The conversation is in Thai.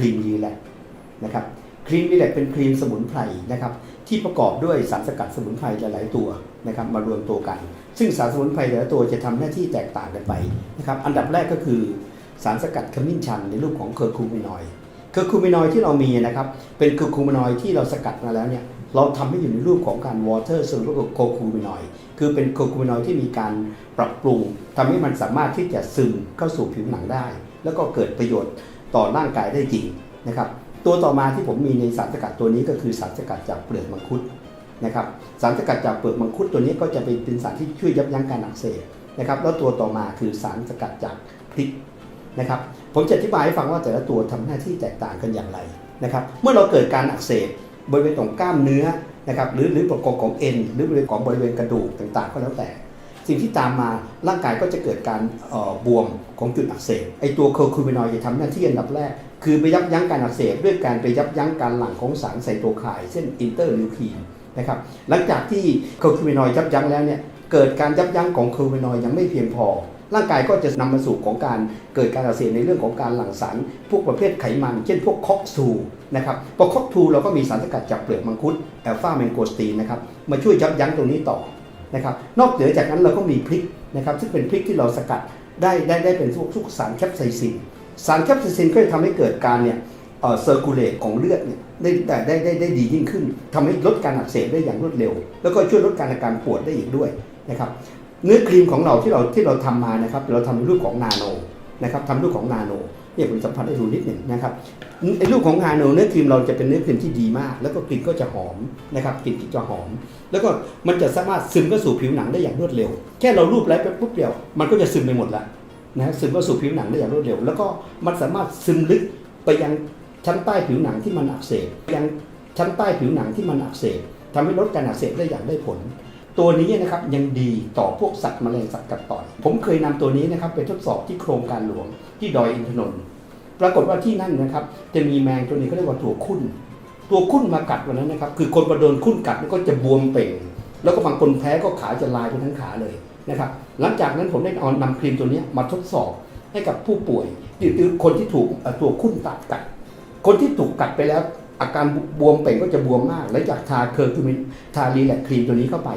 รีมรีแลกนะครับครีมรีแลกเป็นครีมสมุนไพรนะครับที่ประกอบด้วยสารสกัดสมุนไพรหลาย ๆ ตัวนะครับมารวมตัวกัน ซึ่งสารสมุนไพรแต่ละตัวจะทำหน้าที่แตกต่างกันไปนะครับอันดับแรกก็คือสารสกัดขมิ้นชันในรูปของเคอร์คูมินอยด์เคอร์คูมินอยด์ที่เรามีนะครับเป็นเคอร์คูมินอยด์ที่เราสกัดมาแล้วเนี่ยเราทำให้อยู่ในรูปของการ water soluble โคคูมินอยด์คือเป็นโคคูมินอยด์ที่มีการปรับปรุงทำให้มันสามารถที่จะซึมเข้าสู่ผิวหนังได้ แล้วก็เกิดประโยชน์ ต่อร่างกายได้จริงนะครับ ตัวต่อมาที่ผมมีในสารสกัดตัวนี้ก็คือสารสกัดจากเปลือกมังคุดนะครับ สารสกัดจากเปลือกมังคุดตัวนี้ก็จะเป็นเป็นสารที่ช่วยยับยั้งการอักเสบนะครับ แล้วตัวต่อมาคือสารสกัดจากพริกนะครับ ผมจะอธิบายให้ฟังว่าแต่ละตัวทำหน้าที่แตกต่างกันอย่างไรนะครับ เมื่อเราเกิดการอักเสบบริเวณของกล้ามเนื้อนะครับ หรือหรือประกอบของเอ็นหรือบริเวณของบริเวณกระดูกต่างๆ ก็แล้วแต่ สิ่งที่ตามมาร่างกายก็จะเกิดการบวมของจุดอักเสบไอตัวเคอร์คูมินอยด์จะทำหน้าที่อันดับแรก คือไปยับยั้งการอักเสบด้วยการไปยับยั้งการหลั่งของสารไซโตไคน์เช่นอินเตอร์ลิวคีนนะครับหลังจากที่เคอร์คูมินอยด์ยับยั้งแล้วเนี่ยเกิดการยับยั้งของเคอร์คูมินอยด์ยังไม่เพียงพอ ร่างกายก็จะนำมาสู่ของการเกิดการอักเสบในเรื่องของการหลั่งสารพวกประเภทไขมัน เช่นพวกคอกทูนะครับพอคอกทูเราก็มีสารสกัดจากเปลือกมังคุดแอลฟาเมนโกสตีนนะครับมาช่วยยับยั้งตรงนี้ต่อ นะครับนอกเหนือจากนั้นเราก็มีพริกนะครับซึ่งเป็นพริกที่เราสกัดได้ได้ได้เป็นพวกทุกสารแคปไซซินสารแคปไซซินก็จะทำให้เกิดการเนี่ยเซอร์คูลเลตของเลือดเนี่ยได้ได้ไดได้ได้ดียิ่งขึ้นทำให้ลดการอักเสบได้อย่างรวดเร็ว แล้วก็ช่วยลดการอาการปวดได้อีกด้วยนะครับเนื้อครีมของเราที่เราที่เราทำมานะครับเราทำในรูปของนาโนนะครับทำรูปของนาโน เนี่ยผมสัมผัสได้ดูนิดหนึ่งนะครับไอ้รูปของนาโนเนื้อครีมเราจะเป็นเนื้อครีมที่ดีมาก แล้วก็กลิ่นก็จะหอมนะครับกลิ่นจะหอม แล้วก็มันจะสามารถซึมเข้าสู่ผิวหนังได้อย่างรวดเร็ว แค่เรารูปไล้ไปปุ๊บเดียว มันก็จะซึมไปหมดละนะซึมเข้าสู่ผิวหนังได้อย่างรวดเร็ว แล้วก็มันสามารถซึมลึกไปยังชั้นใต้ผิวหนังที่มันอักเสบยังชั้นใต้ผิวหนังที่มันอักเสบทำให้ลดการอักเสบได้อย่างได้ผล ตัวนี้นะครับยังดีต่อพวกสัตว์แมลงสัตว์กัดต่อย ผมเคยนำตัวนี้นะครับไปทดสอบที่โครงการหลวงที่ดอยอินทนนท์ปรากฏว่าที่นั่นนะครับ จะมีแมงตัวนี้เขาเรียกว่าตัวคุ้น ตัวคุ้นมากัดวันนั้นนะครับ คือคนมาโดนคุ้นกัดก็จะบวมเป่ง แล้วก็บางคนแพ้ก็ขาจะลายไปทั้งขาเลยนะครับ หลังจากนั้นผมได้เอานำครีมตัวนี้มาทดสอบให้กับผู้ป่วยหรือคนที่ถูกเอ่อตัวคุ้นตัดกัด คนที่ถูกกัดไปแล้วอาการบวมเป่งก็จะบวมมากหลังจากทาเคอร์คูมินทารีแลกครีมตัวนี้เข้าไป